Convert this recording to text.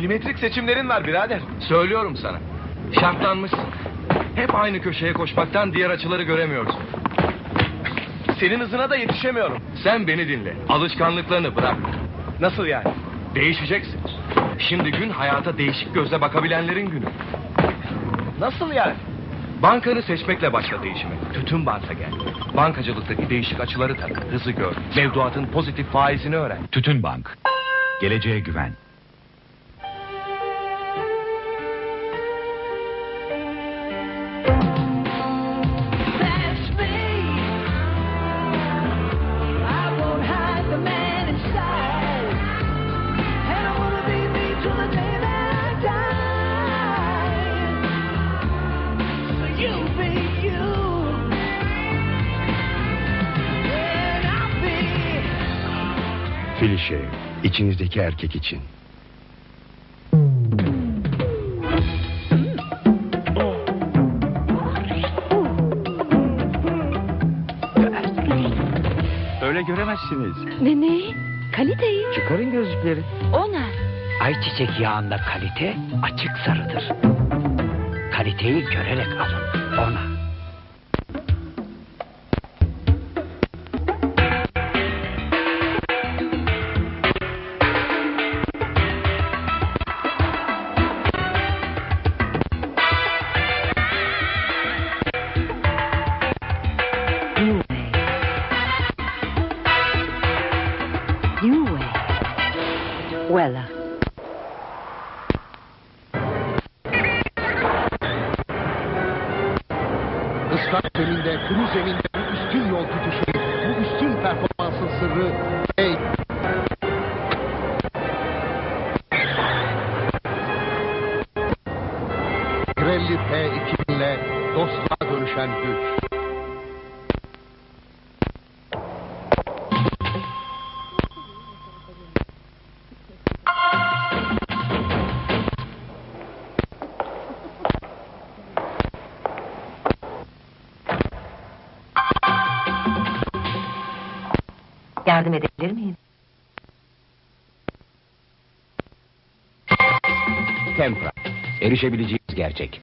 Milimetrik seçimlerin var birader. Söylüyorum sana. Şartlanmışsın. Hep aynı köşeye koşmaktan diğer açıları göremiyorsun. Senin hızına da yetişemiyorum. Sen beni dinle. Alışkanlıklarını bırak. Nasıl yani? Değişeceksin. Şimdi gün hayata değişik gözle bakabilenlerin günü. Nasıl yani? Bankanı seçmekle başla değişime. Tütün banka gel. Bankacılıktaki değişik açıları tak. Hızı gör. Mevduatın pozitif faizini öğren. Tütün Bank. Geleceğe güven. Filişe, içinizdeki erkek için. Öyle göremezsiniz. Ne ne? Kaliteyi. Çıkarın gözlükleri. Ona. Ayçiçek yağında kalite açık sarıdır. Kaliteyi görerek alın. Ona. Wella. Islak zeminde, kuru zeminde bu üstün yol tutuşu, bu üstün performansın sırrı hey, Pirelli P2000 ile dostluğa dönüşen güç. Yardım edebilir miyim? Tempra. Erişebileceğiniz gerçek.